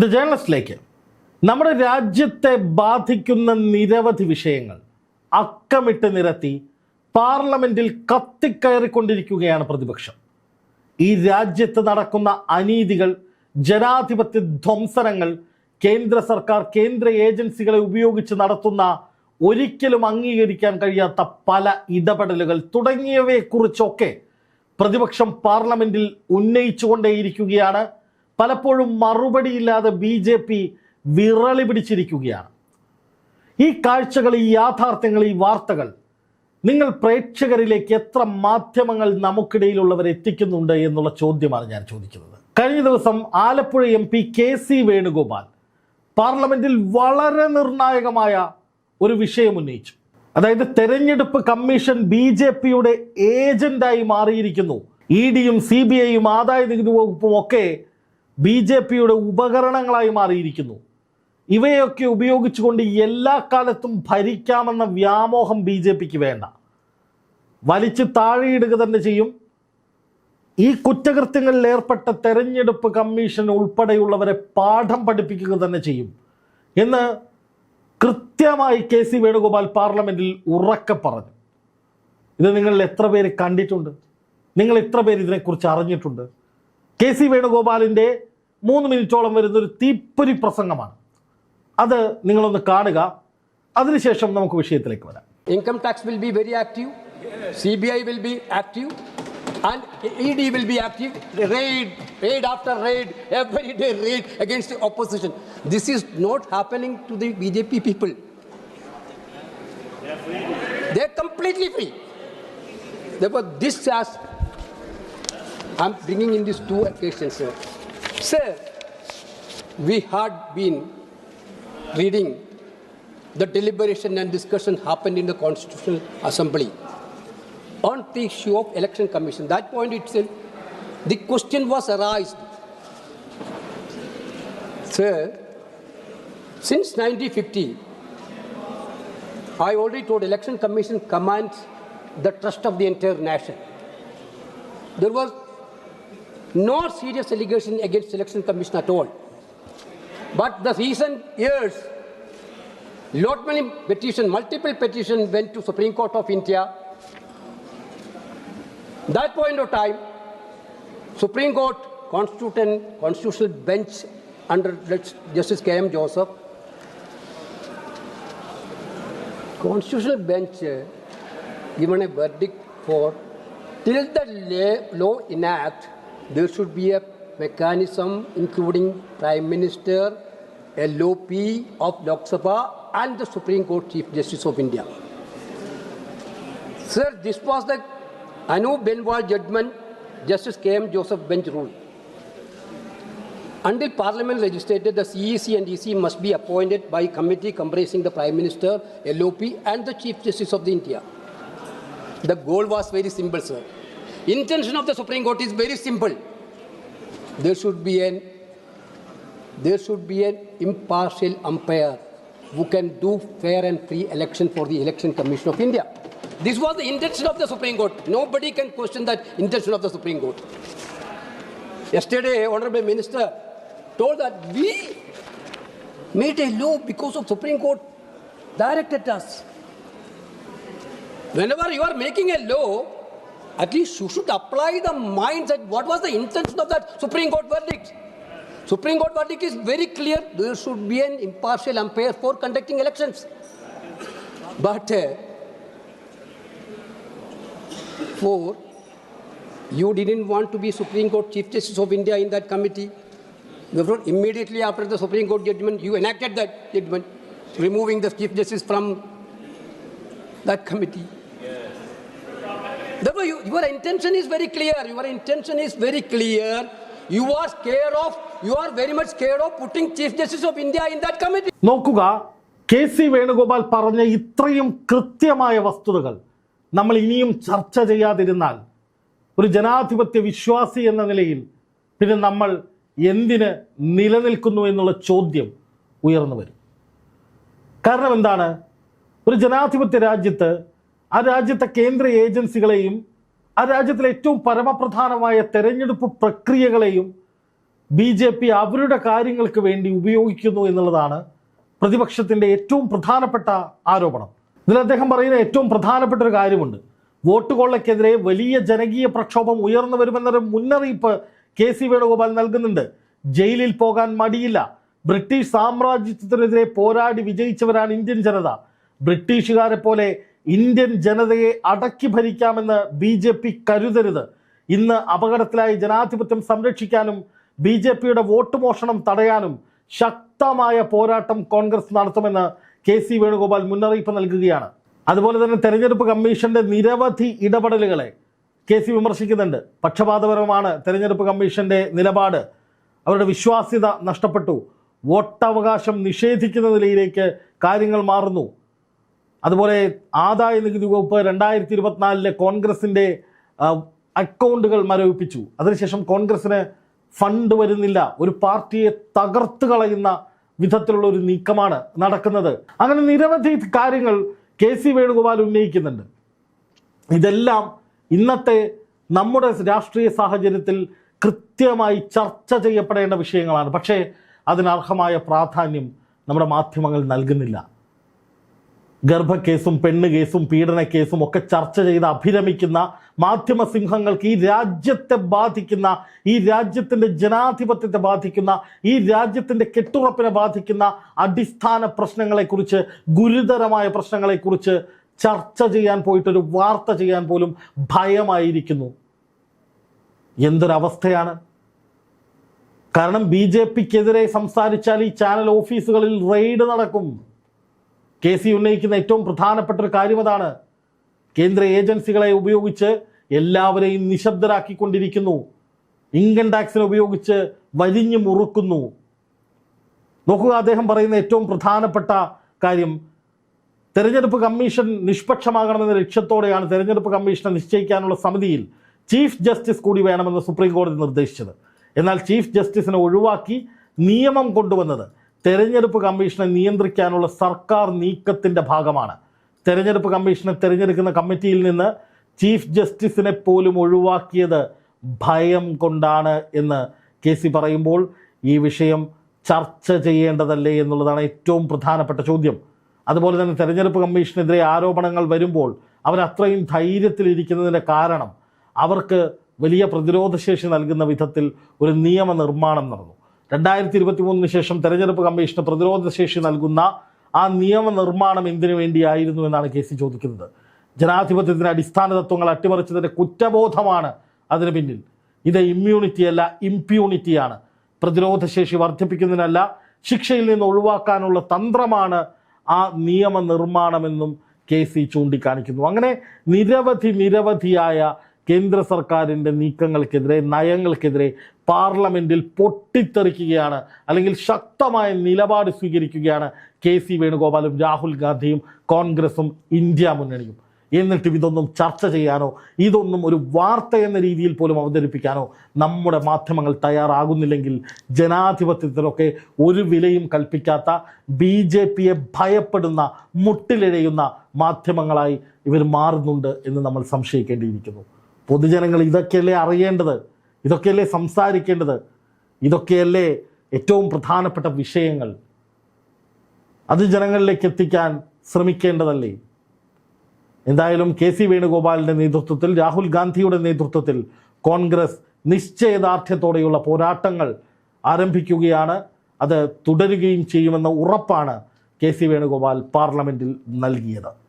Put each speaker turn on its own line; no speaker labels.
The ജേണലിസ്റ്റിലേക്ക് നമ്മുടെ രാജ്യത്തെ ബാധിക്കുന്ന നിരവധി വിഷയങ്ങൾ അക്കമിട്ട് നിരത്തി പാർലമെന്റിൽ കത്തിക്കയറിക്കൊണ്ടിരിക്കുകയാണ് പ്രതിപക്ഷം. ഈ രാജ്യത്ത് നടക്കുന്ന അനീതികൾ ജനാധിപത്യ ധ്വംസനങ്ങൾ കേന്ദ്ര സർക്കാർ കേന്ദ്ര ഏജൻസികളെ ഉപയോഗിച്ച് നടത്തുന്ന ഒരിക്കലും അംഗീകരിക്കാൻ കഴിയാത്ത പല ഇടപെടലുകൾ തുടങ്ങിയവയെക്കുറിച്ചൊക്കെ പ്രതിപക്ഷം പാർലമെന്റിൽ ഉന്നയിച്ചുകൊണ്ടേയിരിക്കുകയാണ്. പലപ്പോഴും മറുപടിയില്ലാതെ ബി ജെ പി വിറളി പിടിച്ചിരിക്കുകയാണ്. ഈ കാഴ്ചകൾ ഈ യാഥാർത്ഥ്യങ്ങൾ ഈ വാർത്തകൾ നിങ്ങൾ പ്രേക്ഷകരിലേക്ക് എത്ര മാധ്യമങ്ങൾ നമുക്കിടയിലുള്ളവർ എത്തിക്കുന്നുണ്ട് എന്നുള്ള ചോദ്യമാണ് ഞാൻ ചോദിക്കുന്നത്. കഴിഞ്ഞ ദിവസം Alappuzha M P K C Venugopal പാർലമെന്റിൽ വളരെ നിർണായകമായ ഒരു വിഷയം ഉന്നയിച്ചു. അതായത് തെരഞ്ഞെടുപ്പ് കമ്മീഷൻ ബി ജെ പിയുടെ ഏജന്റായി മാറിയിരിക്കുന്നു. ഇ ഡിയും സി ബി ഐയും ആദായ നികുതി വകുപ്പും ഒക്കെ ബി ജെ പിയുടെ ഉപകരണങ്ങളായി മാറിയിരിക്കുന്നു. ഇവയൊക്കെ ഉപയോഗിച്ചുകൊണ്ട് എല്ലാ കാലത്തും ഭരിക്കാമെന്ന വ്യാമോഹം ബി ജെ പിക്ക് വേണ്ട. വലിച്ചു താഴെയിടുക തന്നെ ചെയ്യും. ഈ കുറ്റകൃത്യങ്ങളിൽ ഏർപ്പെട്ട തെരഞ്ഞെടുപ്പ് കമ്മീഷൻ ഉൾപ്പെടെയുള്ളവരെ പാഠം പഠിപ്പിക്കുക തന്നെ ചെയ്യും. എന്ന് കൃത്യമായി കെ സി വേണുഗോപാൽ പാർലമെന്റിൽ ഉറക്കെ പറഞ്ഞു. ഇത് നിങ്ങളിൽ എത്ര പേര് കണ്ടിട്ടുണ്ട്? നിങ്ങൾ എത്ര പേര് ഇതിനെക്കുറിച്ച് അറിഞ്ഞിട്ടുണ്ട്? കെ സി വേണുഗോപാലിന്റെ മൂന്ന് മിനിറ്റോളം വരുന്ന ഒരു തീപ്പൊരി പ്രസംഗമാണ്. അത് നിങ്ങളൊന്ന് കാണുക. അതിനുശേഷം നമുക്ക് വിഷയത്തിലേക്ക് വരാം.
Income tax will be very active C B I will be active and E D will be active raid raid after raid every day raid the opposition this is not happening to the B J P people they completely free this has I'm bringing in this two occasions sir. We had been reading the deliberation and discussion happened in the Constitutional Assembly on the issue of election commission. That point itself, the question was arised. Sir, since 1950, I already told election commission commands the trust of the entire nation. There was no serious allegation against election commission at all. But the recent years, lot many petition, multiple petitions went to Supreme Court of India. That point of time, Supreme Court constitutional, constitutional bench under Justice K. M. Joseph, constitutional bench uh, given a verdict for till the la- law enact, there should be a mechanism including Prime Minister, LOP of Lok Sabha and the Supreme Court Chief Justice of India. Sir, this was the Anu Benwal judgment, Justice K. M. Joseph bench rule. Until Parliament legislated, the CEC and EC must be appointed by a committee comprising the Prime Minister, LOP, and the Chief Justice of the India. The goal was very simple, sir. Intention of the Supreme Court is very simple. There should be an there should be an impartial umpire who can do fair and free election for the Election Commission of India. This was the intention of the Supreme Court. Nobody can question that intention of the Supreme Court. Yesterday, Honorable Minister told that we made a law because of Supreme Court directed us. Whenever you are making a law, at least you should apply the mindset. What was the intention of that Supreme Court verdict? Supreme Court verdict is very clear. There should be an impartial umpire for conducting elections. But uh, for you didn't want to be Supreme Court Chief Justice of India in that committee. Therefore, immediately after the Supreme Court judgment, you enacted that judgment, removing the Chief Justice from that committee. Therefore, you, your intention is very clear. Your intention is very clear. You are scared of, you are very much scared of putting Chief Justice of India in that committee.
നോക്കുക K C Venugopal പറഞ്ഞ ഇത്രയും കൃത്യമായ വസ്തുതകൾ നമ്മൾ ഇനിയും ചർച്ച ചെയ്യാതിരുന്നാൽ ഒരു ജനാധിപത്യ വിശ്വാസി എന്ന നിലയിൽ പിന്നെ നമ്മൾ എന്തിന് നിലനിൽക്കുന്നു എന്നുള്ള ചോദ്യം ഉയർന്നു വരും കാരണം എന്താണ് ഒരു ജനാധിപത്യ രാജ്യത്ത് ആ രാജ്യത്തെ കേന്ദ്ര ഏജൻസികളെയും ആ രാജ്യത്തിലെ ഏറ്റവും പരമപ്രധാനമായ തെരഞ്ഞെടുപ്പ് പ്രക്രിയകളെയും ബി ജെ പി അവരുടെ കാര്യങ്ങൾക്ക് വേണ്ടി ഉപയോഗിക്കുന്നു എന്നുള്ളതാണ് പ്രതിപക്ഷത്തിന്റെ ഏറ്റവും പ്രധാനപ്പെട്ട ആരോപണം. ഇതിൽ അദ്ദേഹം പറയുന്ന ഏറ്റവും പ്രധാനപ്പെട്ട ഒരു കാര്യമുണ്ട്. വോട്ട് കൊള്ളയ്ക്കെതിരെ വലിയ ജനകീയ പ്രക്ഷോഭം ഉയർന്നു വരുമെന്നൊരു മുന്നറിയിപ്പ് കെ സി വേണുഗോപാൽ നൽകുന്നുണ്ട്. ജയിലിൽ പോകാൻ മടിയില്ല. ബ്രിട്ടീഷ് സാമ്രാജ്യത്വത്തിനെതിരെ പോരാടി വിജയിച്ചവരാണ് ഇന്ത്യൻ ജനത. ബ്രിട്ടീഷുകാരെ പോലെ ഇന്ത്യൻ ജനതയെ അടക്കി ഭരിക്കാമെന്ന് ബി ജെ പി കരുതരുത്. ഇന്ന് അപകടത്തിലായി ജനാധിപത്യം സംരക്ഷിക്കാനും ബി ജെ പിയുടെ വോട്ട് മോഷണം തടയാനും ശക്തമായ പോരാട്ടം കോൺഗ്രസ് നടത്തുമെന്ന് കെ സി വേണുഗോപാൽ മുന്നറിയിപ്പ് നൽകുകയാണ്. അതുപോലെ തന്നെ തെരഞ്ഞെടുപ്പ് കമ്മീഷന്റെ നിരവധി ഇടപെടലുകളെ കെ സി വിമർശിക്കുന്നുണ്ട്. പക്ഷപാതപരമാണ് തെരഞ്ഞെടുപ്പ് കമ്മീഷന്റെ നിലപാട്. അവരുടെ വിശ്വാസ്യത നഷ്ടപ്പെട്ടു. വോട്ടവകാശം നിഷേധിക്കുന്ന നിലയിലേക്ക് കാര്യങ്ങൾ മാറുന്നു. അതുപോലെ ആദായ നികുതി വകുപ്പ് രണ്ടായിരത്തി ഇരുപത്തിനാലിലെ കോൺഗ്രസിന്റെ അക്കൗണ്ടുകൾ മരവിപ്പിച്ചു. അതിനുശേഷം കോൺഗ്രസ്സിന് ഫണ്ട് വരുന്നില്ല. ഒരു പാർട്ടിയെ തകർത്ത് കളയുന്ന വിധത്തിലുള്ള ഒരു നീക്കമാണ് നടക്കുന്നത്. അങ്ങനെ നിരവധി കാര്യങ്ങൾ കെ സി വേണുഗോപാൽ ഉന്നയിക്കുന്നുണ്ട്. ഇതെല്ലാം ഇന്നത്തെ നമ്മുടെ രാഷ്ട്രീയ സാഹചര്യത്തിൽ കൃത്യമായി ചർച്ച ചെയ്യപ്പെടേണ്ട വിഷയങ്ങളാണ്. പക്ഷേ അതിനർഹമായ പ്രാധാന്യം നമ്മുടെ മാധ്യമങ്ങൾ നൽകുന്നില്ല. ഗർഭക്കേസും പെണ്ണ് കേസും പീഡന കേസും ഒക്കെ ചർച്ച ചെയ്ത് അഭിരമിക്കുന്ന മാധ്യമ സിംഹങ്ങൾക്ക് ഈ രാജ്യത്തെ ബാധിക്കുന്ന ഈ രാജ്യത്തിന്റെ ജനാധിപത്യത്തെ ബാധിക്കുന്ന ഈ രാജ്യത്തിന്റെ കെട്ടുറപ്പിനെ ബാധിക്കുന്ന അടിസ്ഥാന പ്രശ്നങ്ങളെക്കുറിച്ച് ഗുരുതരമായ പ്രശ്നങ്ങളെക്കുറിച്ച് ചർച്ച ചെയ്യാൻ പോയിട്ടൊരു വാർത്ത ചെയ്യാൻ പോലും ഭയമായിരിക്കുന്നു. എന്തൊരവസ്ഥയാണ്? കാരണം ബി ജെ പിക്കെതിരെ സംസാരിച്ചാൽ ഈ ചാനൽ ഓഫീസുകളിൽ റെയ്ഡ് നടക്കും. കെ സി ഉന്നയിക്കുന്ന ഏറ്റവും പ്രധാനപ്പെട്ട ഒരു കാര്യം അതാണ് കേന്ദ്ര ഏജൻസികളെ ഉപയോഗിച്ച് എല്ലാവരെയും നിശബ്ദരാക്കിക്കൊണ്ടിരിക്കുന്നു. ഇൻകം ടാക്സിനെ ഉപയോഗിച്ച് വലിഞ്ഞു മുറുക്കുന്നു. നോക്കുക അദ്ദേഹം പറയുന്ന ഏറ്റവും പ്രധാനപ്പെട്ട കാര്യം. തെരഞ്ഞെടുപ്പ് കമ്മീഷൻ നിഷ്പക്ഷമാകണമെന്ന ലക്ഷ്യത്തോടെയാണ് തെരഞ്ഞെടുപ്പ് കമ്മീഷനെ നിശ്ചയിക്കാനുള്ള സമിതിയിൽ ചീഫ് ജസ്റ്റിസ് കൂടി വേണമെന്ന് സുപ്രീം കോടതി നിർദ്ദേശിച്ചത്. എന്നാൽ ചീഫ് ജസ്റ്റിസിനെ ഒഴിവാക്കി നിയമം കൊണ്ടുവന്നത് തെരഞ്ഞെടുപ്പ് കമ്മീഷനെ നിയന്ത്രിക്കാനുള്ള സർക്കാർ നീക്കത്തിന്റെ ഭാഗമാണ്. തെരഞ്ഞെടുപ്പ് കമ്മീഷനെ തിരഞ്ഞെടുക്കുന്ന കമ്മിറ്റിയിൽ നിന്ന് ചീഫ് ജസ്റ്റിസിനെ പോലും ഒഴിവാക്കിയത് ഭയം കൊണ്ടാണ് എന്ന് കെ സി പറയുമ്പോൾ ഈ വിഷയം ചർച്ച ചെയ്യേണ്ടതല്ലേ എന്നുള്ളതാണ് ഏറ്റവും പ്രധാനപ്പെട്ട ചോദ്യം. അതുപോലെ തന്നെ തെരഞ്ഞെടുപ്പ് കമ്മീഷനെതിരെ ആരോപണങ്ങൾ വരുമ്പോൾ അവർ അത്രയും ധൈര്യത്തിലിരിക്കുന്നതിന്റെ കാരണം അവർക്ക് വലിയ പ്രതിരോധശേഷി നൽകുന്ന വിധത്തിൽ ഒരു നിയമനിർമ്മാണം നടന്നു. രണ്ടായിരത്തി ഇരുപത്തി മൂന്നിന് ശേഷം തെരഞ്ഞെടുപ്പ് കമ്മീഷന് പ്രതിരോധശേഷി നൽകുന്ന ആ നിയമനിർമ്മാണം എന്തിനു വേണ്ടിയായിരുന്നു എന്നാണ് കെ സി ചോദിക്കുന്നത്. ജനാധിപത്യത്തിന് അടിസ്ഥാന തത്വങ്ങൾ അട്ടിമറിച്ചതിന്റെ കുറ്റബോധമാണ് അതിന് പിന്നിൽ. ഇത് ഇമ്മ്യൂണിറ്റി അല്ല ഇംപ്യൂണിറ്റിയാണ് പ്രതിരോധശേഷി വർദ്ധിപ്പിക്കുന്നതിനല്ല ശിക്ഷയിൽ നിന്ന് ഒഴിവാക്കാനുള്ള തന്ത്രമാണ് ആ നിയമനിർമ്മാണമെന്നും കെ സി ചൂണ്ടിക്കാണിക്കുന്നു. അങ്ങനെ നിരവധി നിരവധിയായ കേന്ദ്ര സർക്കാരിന്റെ നീക്കങ്ങൾക്കെതിരെ നയങ്ങൾക്കെതിരെ പാർലമെന്റിൽ പൊട്ടിത്തെറിക്കുകയാണ് അല്ലെങ്കിൽ ശക്തമായ നിലപാട് സ്വീകരിക്കുകയാണ് കെ സി വേണുഗോപാലും രാഹുൽ ഗാന്ധിയും കോൺഗ്രസും ഇന്ത്യ മുന്നണിയും. എന്നിട്ടും ഇതൊന്നും ചർച്ച ചെയ്യാനോ ഇതൊന്നും ഒരു വാർത്ത എന്ന രീതിയിൽ പോലും അവതരിപ്പിക്കാനോ നമ്മുടെ മാധ്യമങ്ങൾ തയ്യാറാകുന്നില്ലെങ്കിൽ ജനാധിപത്യത്തിലൊക്കെ ഒരു വിലയും കൽപ്പിക്കാത്ത ബി ജെ പിയെ ഭയപ്പെടുന്ന മുട്ടിലിഴയുന്ന മാധ്യമങ്ങളായി ഇവർ മാറുന്നുണ്ട് എന്ന് നമ്മൾ സംശയിക്കേണ്ടിയിരിക്കുന്നു. പൊതുജനങ്ങൾ ഇതൊക്കെയല്ലേ അറിയേണ്ടത്? ഇതൊക്കെയല്ലേ സംസാരിക്കേണ്ടത്? ഇതൊക്കെയല്ലേ ഏറ്റവും പ്രധാനപ്പെട്ട വിഷയങ്ങൾ? അത് ജനങ്ങളിലേക്ക് എത്തിക്കാൻ ശ്രമിക്കേണ്ടതല്ലേ? എന്തായാലും കെ സി വേണുഗോപാലിന്റെ നേതൃത്വത്തിൽ രാഹുൽ ഗാന്ധിയുടെ നേതൃത്വത്തിൽ കോൺഗ്രസ് നിശ്ചയദാർഢ്യത്തോടെയുള്ള പോരാട്ടങ്ങൾ ആരംഭിക്കുകയാണ്. അത് തുടരുകയും ചെയ്യുമെന്ന ഉറപ്പാണ് കെ സി വേണുഗോപാൽ പാർലമെന്റിൽ നൽകിയത്.